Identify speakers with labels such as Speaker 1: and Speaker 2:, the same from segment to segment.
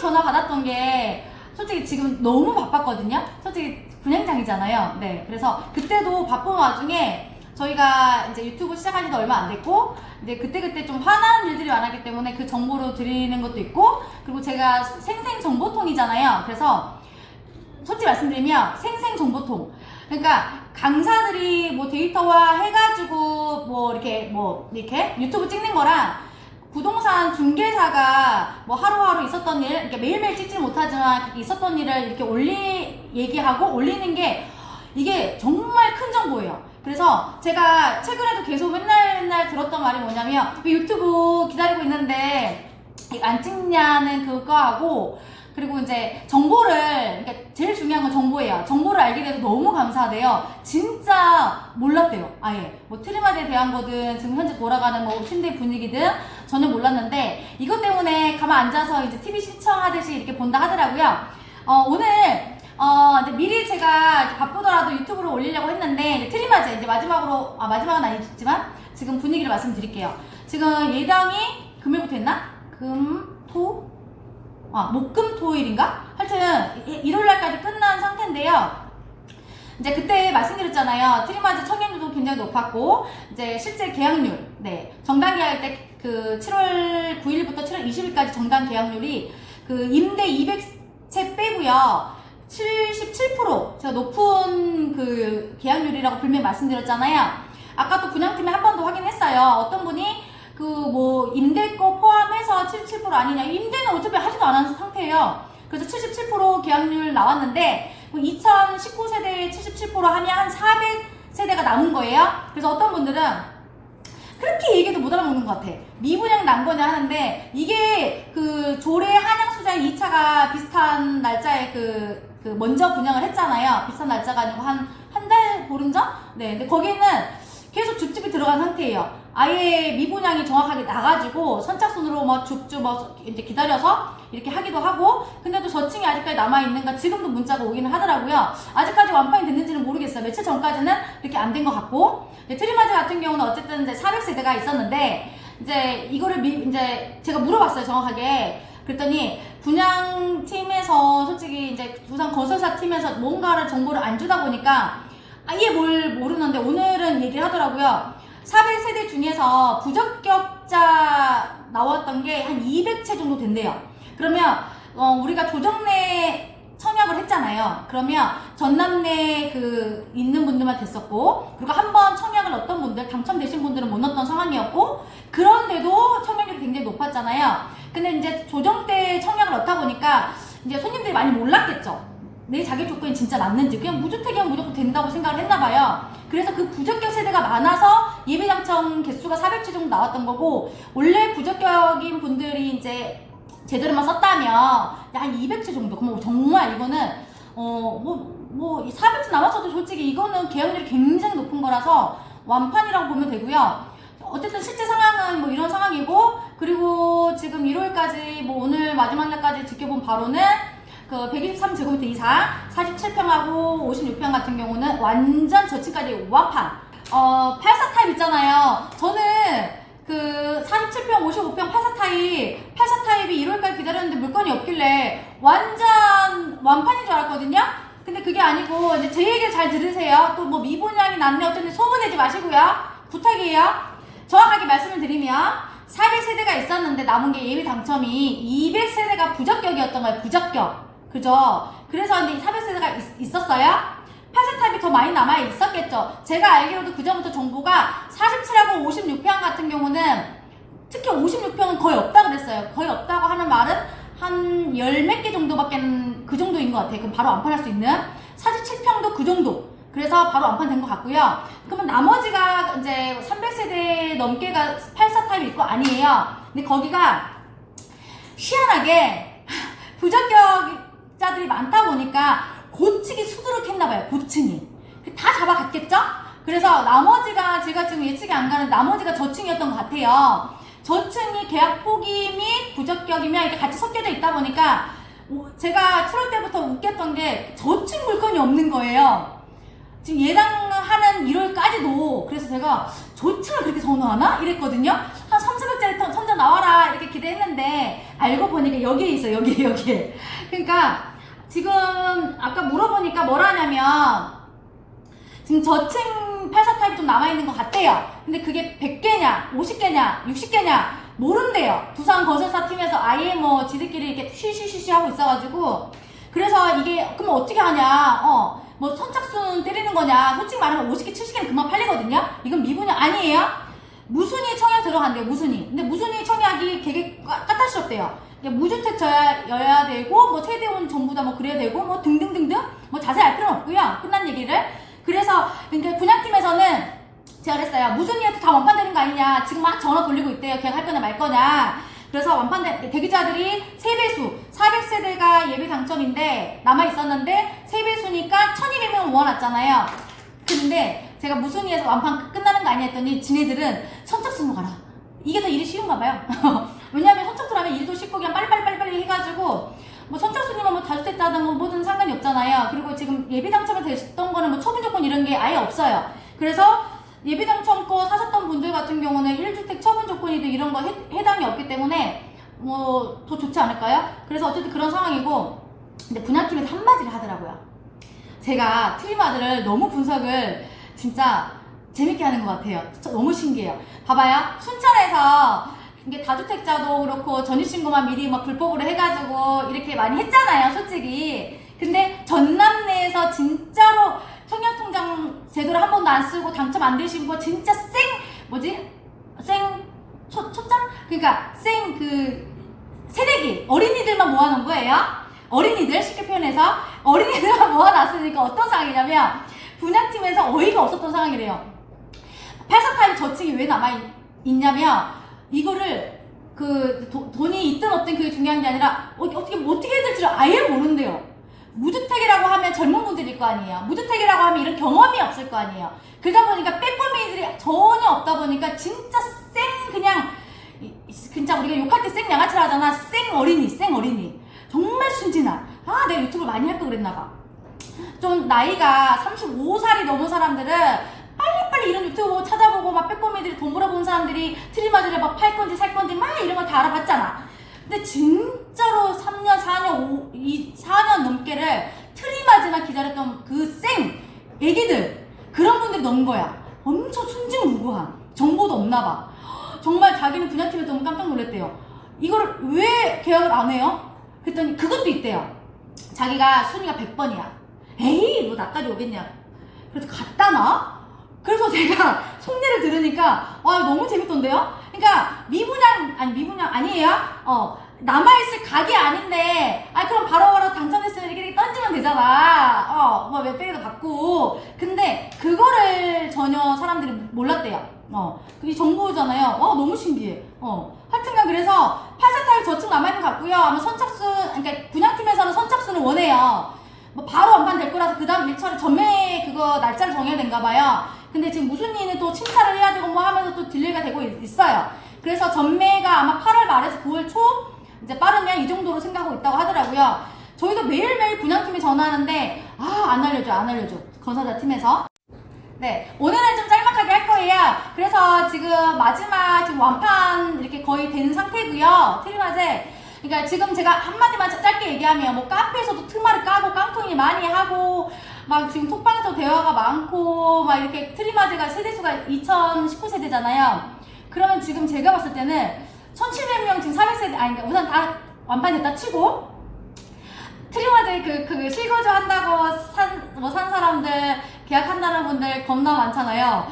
Speaker 1: 전화 받았던 게 솔직히 지금 너무 바빴거든요. 솔직히 분양장이잖아요. 네. 그래서 그때도 바쁜 와중에 저희가 이제 유튜브 시작한 지도 얼마 안 됐고 이제 그때그때 좀 화나는 일들이 많았기 때문에 그 정보를 드리는 것도 있고 그리고 제가 생생 정보통이잖아요. 그래서 솔직히 말씀드리면 생생 정보통. 그러니까 강사들이 뭐 데이터화 해가지고 뭐 이렇게 뭐 이렇게 유튜브 찍는 거랑 부동산 중개사가 뭐 하루하루 있었던 일, 이렇게 매일매일 찍지 못하지만 있었던 일을 이렇게 올리 얘기하고 올리는 게 이게 정말 큰 정보예요. 그래서 제가 최근에도 계속 맨날 맨날 들었던 말이 뭐냐면 왜 유튜브 기다리고 있는데 안 찍냐는 그거하고 그리고 이제 정보를 그러니까 제일 중요한 건 정보예요. 정보를 알게 돼서 너무 감사하대요. 진짜 몰랐대요. 아예 뭐 트리마드에 대한 거든 지금 현재 돌아가는 뭐 침대 분위기든 전혀 몰랐는데 이것 때문에 가만 앉아서 이제 TV 시청하듯이 이렇게 본다 하더라고요. 어, 오늘 어, 이제 미리 제가 바쁘더라도 유튜브로 올리려고 했는데 이제 트리마즈 이제 마지막으로 아 마지막은 아니지만 지금 분위기를 말씀드릴게요. 지금 예당이 금요일부터 했나? 금, 토, 아, 목금 토일인가? 하여튼 이- 일요일 날까지 끝난 상태인데요. 이제 그때 말씀드렸잖아요. 트리마즈 청약률도 굉장히 높았고 이제 실제 계약률, 네 정당 계약할 때 그 7월 9일부터 7월 20일까지 정당 계약률이 그 임대 200채 빼고요. 77% 제가 높은 그 계약률이라고 분명히 말씀드렸잖아요. 아까 또 분양팀에 한 번 더 확인했어요. 어떤 분이 그 뭐 임대거 포함해서 77% 아니냐. 임대는 어차피 하지도 않은 상태예요. 그래서 77% 계약률 나왔는데 2019세대에 77% 하면 한 400세대가 남은 거예요. 그래서 어떤 분들은 그렇게 얘기도 못 알아먹는 것 같아. 미분양 난 거냐 하는데 이게 그 조례 한양 수장 2차가 비슷한 날짜에 그, 그 먼저 분양을 했잖아요. 비슷한 날짜가 아니고 한 한 달 보름 전? 네. 근데 거기는 계속 줍줍이 들어간 상태예요. 아예 미분양이 정확하게 나가지고 선착순으로 뭐 줍줍 뭐 이제 기다려서 이렇게 하기도 하고 근데도 저층이 아직까지 남아있는가 지금도 문자가 오기는 하더라고요. 아직까지 완판이 됐는지는 모르겠어요. 며칠 전까지는 이렇게 안 된 것 같고 네, 트리마즈 같은 경우는 어쨌든 이제 400세대가 있었는데 이제 이거를 미, 이제 제가 물어봤어요 정확하게 그랬더니 분양팀에서 솔직히 이제 부산 건설사 팀에서 뭔가를 정보를 안 주다 보니까 아예 뭘 모르는데 오늘은 얘기를 하더라고요 400 세대 중에서 부적격자 나왔던 게 한 200채 정도 된대요 그러면 어, 우리가 조정내 청약을 했잖아요. 그러면 전남내 그 있는 분들만 됐었고 그리고 한 번 청약을 어떤 분들 당첨되신 분들은 못 넣었던 상황이었고 그런데도 청약률이 굉장히 높았잖아요. 근데 이제 조정 때 청약을 넣다 보니까 이제 손님들이 많이 몰랐겠죠. 내 자격 조건이 진짜 맞는지 그냥 무주택이면 무조건 된다고 생각을 했나 봐요. 그래서 그 부적격 세대가 많아서 예비 당첨 개수가 400채 정도 나왔던 거고 원래 부적격인 분들이 이제 제대로만 썼다면 한 200채 정도. 그럼 정말 이거는 어뭐뭐 400채 남았어도 솔직히 이거는 계약률이 굉장히 높은 거라서 완판이라고 보면 되고요. 어쨌든 실제 상황은 뭐 이런 상황이고 그리고 지금 1월까지 뭐 오늘 마지막 날까지 지켜본 바로는 그 123제곱미터 이상 47평하고 56평 같은 경우는 완전 저층까지 완판. 어 84 타입 있잖아요. 저는 그 47평, 55평 84 타입, 84 타입이 1월까지 기다렸는데 물건이 없길래 완전 완판인 줄 알았거든요. 근데 그게 아니고 이제 제 얘기를 잘 들으세요. 또 뭐 미분양이 났네 어쩌니 소문내지 마시고요. 부탁이에요. 정확하게 말씀을 드리면 400세대가 있었는데 남은 게 예비 당첨이 200세대가 부적격이었던 거예요. 부적격. 그죠? 그래서 이제 400세대가 있, 었어요 84탑이 더 많이 남아 있었겠죠. 제가 알기로도 그전부터 정보가 47하고 56평 같은 경우는 특히 56평은 거의 없다 그랬어요. 거의 없다고 하는 말은 한 열 몇 개 정도밖에 그 정도인 것 같아요. 그럼 바로 완판할 수 있는 47평도 그 정도. 그래서 바로 완판된 것 같고요. 그러면 나머지가 이제 300세대 넘게가 84 타입이 있고 아니에요. 근데 거기가 희한하게 부적격 자들이 많다 보니까 고층이 수두룩했나 봐요. 고층이 다 잡아갔겠죠? 그래서 나머지가 제가 지금 예측이 안 가는 나머지가 저층이었던 것 같아요. 저층이 계약 포기 및 부적격이면 이게 같이 섞여져 있다 보니까 오- 제가 7월 때부터 웃겼던 게 저층 물건이 없는 거예요. 지금 올해는 1월까지도 그래서 제가 조층을 그렇게 선호하나? 이랬거든요. 한 3, 400짜리 선전 나와라 이렇게 기대했는데 알고 보니까 여기에 있어 여기에 여기에. 그러니까 지금 아까 물어보니까 뭐라 하냐면 지금 저층 84 타입이 좀 남아있는 것 같대요. 근데 그게 100개냐, 50개냐, 60개냐 모른대요. 부산 거설사 팀에서 아예 뭐 지들끼리 이렇게 쉬쉬쉬쉬 하고 있어가지고 그래서 이게 그럼 어떻게 하냐? 어, 뭐 선착순 때리는 거냐? 솔직히 말하면 50개, 70개는 그만 팔리거든요. 이건 미분양 아니에요. 무순위 청약 들어간대요. 무순위. 근데 무순위 청약이 되게 까- 까탈스럽대요. 이게 무주택자여야 되고 뭐 세대원 전부 다 뭐 그래야 되고 뭐 등등등등 뭐 자세히 알 필요는 없고요. 끝난 얘기를. 그래서 그러니까 분양팀에서는 제가 그랬어요. 무순위에도 다 완판되는 거 아니냐. 지금 막 전화 돌리고 있대요. 계약할 거냐 말 거냐. 그래서 완판된 대기자들이 3배수 400세대가 예비 당첨인데 남아 있었는데 3배수니까 1200명 모아놨잖아요. 근데 제가 무순위에서 완판 끝나는 거 아니야 했더니 지네들은 선착순으로 가라. 이게 더 일이 쉬운가 봐요. 왜냐하면 선착순 하면 일도 쉽고 그냥 빨리빨리 빨리빨리 해가지고 뭐 선착순이면 뭐 다주택자든 뭐 뭐든 상관이 없잖아요. 그리고 지금 예비 당첨이 됐던 거는 뭐 처분 조건 이런 게 아예 없어요. 그래서 예비 당첨 거 사셨던 분들 같은 경우는 1주택 처분 조건이든 이런 거 해, 해당이 없기 때문에 뭐 더 좋지 않을까요? 그래서 어쨌든 그런 상황이고 근데 분양팀에서 한마디를 하더라고요. 제가 트리마드를 너무 분석을 진짜 재밌게 하는 것 같아요. 진짜 너무 신기해요. 봐봐요. 순천에서 이게 다주택자도 그렇고 전입신고만 미리 막 불법으로 해가지고 이렇게 많이 했잖아요, 솔직히. 근데 전남 내에서 진짜로 청약통장 제대로 한 번도 안 쓰고 당첨 안 되신 거 진짜 생 뭐지? 생 초, 초장? 그러니까 생 그 새내기 어린이들만 모아놓은 거예요. 어린이들 쉽게 표현해서 어린이들만 모아놨으니까 어떤 상황이냐면 분양팀에서 어이가 없었던 상황이래요. 84타입 저층이 왜 남아 있냐면 이거를 그 도- 돈이 있든 없든 그게 중요한 게 아니라 어, 어떻게 어떻게 해야 될지를 아예 모른대요. 무주택이라고 하면 젊은 분들일 거 아니에요. 무주택이라고 하면 이런 경험이 없을 거 아니에요. 그러다 보니까 빼꼼이들이 전혀 없다 보니까 진짜 생 그냥 진짜 우리가 욕할 때 생 양아치라 하잖아. 생 어린이, 생 어린이. 정말 순진한. 아, 내가 유튜브 많이 할 거 그랬나 봐. 좀 나이가 35살이 넘은 사람들은 빨리빨리 이런 유튜브 찾아보고 막 빼꼼이들이 돈 벌어본 사람들이 트리마드를 막팔 건지 살 건지 막 이런 거다 알아봤잖아. 근데 진짜로 3년, 4년, 5, 이 4년 넘게를 트리마드만 기다렸던 그생 애기들 그런 분들이 넘은 거야. 엄청 순진무구한 정보도 없나 봐. 정말 자기는 분야팀에 너무 깜짝 놀랐대요. 이거를 왜 계약을 안 해요? 그랬더니 그것도 있대요. 자기가 순위가 100번이야. 에이, 뭐 나까지 오겠냐. 그래서 갔다 나? 그래서 제가 속내를 들으니까 와 너무 재밌던데요? 그러니까 미분양 아니 미분양 아니에요? 어 남아있을 각이 아닌데 아 그럼 바로 바로 당첨됐으면 이렇게 던지면 되잖아. 어뭐 몇백에도 받고. 근데 그거를 전혀 사람들이 몰랐대요. 어 그게 정보잖아요. 어 너무 신기해. 어 하여튼간 그래서 84타입 저층 남아있는 것 같고요. 아마 선착순 그러니까 분양팀에서는 선착순을 원해요. 뭐 바로 완판될 거라서 그 다음 일차례 전매 그거 날짜를 정해야 된가 봐요. 근데 지금 무슨 일은 또 심사를 해야 되고 뭐 하면서 또 딜레이가 되고 있- 있어요. 그래서 전매가 아마 8월 말에서 9월 초 이제 빠르면 이 정도로 생각하고 있다고 하더라고요. 저희도 매일매일 분양팀에 전화하는데 아 안 알려줘 안 알려줘 건설자 팀에서 네, 오늘은 좀 짤막하게 할 거예요. 그래서 지금 마지막 지금 완판 이렇게 거의 된 상태고요. 트리마제. 그러니까 지금 제가 한마디만 짜- 짧게 얘기하면 뭐 카페에서도 트마를 까고 깡통이 많이 하고 막 지금 톡방에서 대화가 많고 막 이렇게 트리마제가 세대수가 2019세대잖아요. 그러면 지금 제가 봤을 때는 1700명 지금 400세대 아니 그러니까 우선 다 완판됐다 치고 트리마제 그, 그 실거주 한다고 산, 뭐 산 사람들, 계약한다는 분들 겁나 많잖아요.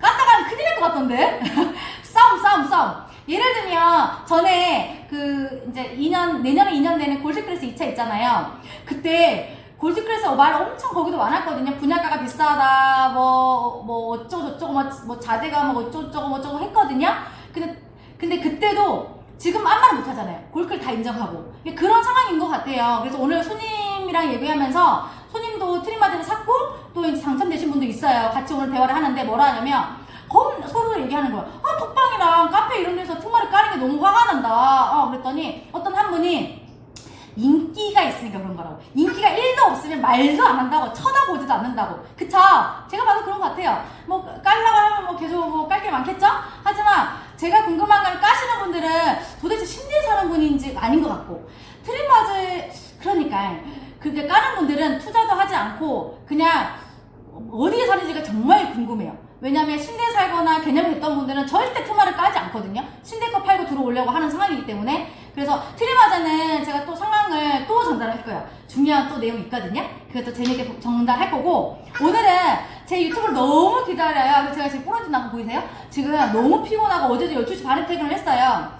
Speaker 1: 깠다가는 큰일 날 것 같던데? 싸움, 싸움, 싸움. 예를 들면, 전에 그, 이제 2년, 내년에 2년 되는 골드크래스 2차 있잖아요. 그때, 골드크래스 말 엄청 거기도 많았거든요. 분양가가 비싸다, 뭐, 뭐, 어쩌고저쩌고, 뭐, 뭐 자재가 뭐 어쩌고저쩌고, 뭐 어쩌고 했거든요. 근데, 근데 그때도 지금 아무 말 못하잖아요. 골클 다 인정하고. 그런 상황인 것 같아요. 그래서 오늘 손님이랑 얘기하면서 손님도 트림마드를 샀고 또 이제 당첨되신 분도 있어요. 같이 오늘 대화를 하는데 뭐라 하냐면 검, 서로 얘기하는 거야. 아, 톡방이랑 카페 이런 데서 트마를 까는 게 너무 화가 난다. 어, 그랬더니 어떤 한 분이 인기가 있으니까 그런 거라고. 인기가 1 도 없으면 말도 안 한다고, 쳐다보지도 않는다고. 그쵸? 제가 봐도 그런 것 같아요. 뭐, 깔라고 하면 뭐 계속 뭐 깔 게 많겠죠? 하지만 제가 궁금한 건 까시는 분들은 도대체 침대에 사는 분인지 아닌 것 같고. 트림마즈, 그러니까. 그게 까는 분들은 투자도 하지 않고 그냥 어디에 사는지가 정말 궁금해요. 왜냐면 침대에 살거나 개념이 있던 분들은 절대 트마를 까지 않거든요. 침대 거 팔고 들어오려고 하는 상황이기 때문에. 그래서 트림하자는 제가 또 상황을 또 전달할 거예요. 중요한 또 내용이 있거든요. 그것도 재밌게 전달할 거고. 오늘은 제 유튜브를 너무 기다려요. 제가 지금 부러진다고 보이세요? 지금 너무 피곤하고 어제도 12시 반에 퇴근을 했어요.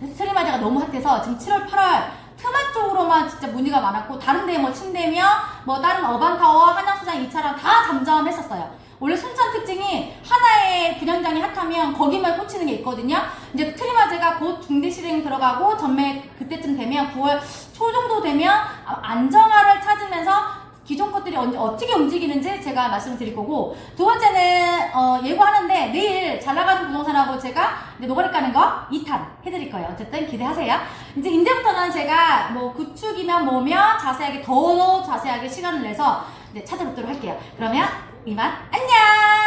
Speaker 1: 스트리마저가 너무 핫해서 지금 7월, 8월 트마 쪽으로만 진짜 문의가 많았고 다른 데뭐 침대며 뭐 다른 어반타워, 한양수장 2차랑 다 잠잠했었어요. 원래 순천 특징이 하나의 분양장이 핫하면 거기만 꽂히는 게 있거든요. 이제 트리마제가 곧 중대 실행 들어가고 전매 그때쯤 되면 9월 초 정도 되면 아, 안정화를 찾으면서 기존 것들이 어떻게 움직이는지 제가 말씀을 드릴 거고 두 번째는 어, 예고하는데 내일 잘 나가는 부동산하고 제가 이제 노가리 까는 거 2탄 해드릴 거예요. 어쨌든 기대하세요. 이제 이제부터는 제가 뭐 구축이면 뭐며 자세하게 더 자세하게 시간을 내서 이제 찾아뵙도록 할게요. 그러면 이만 안녕!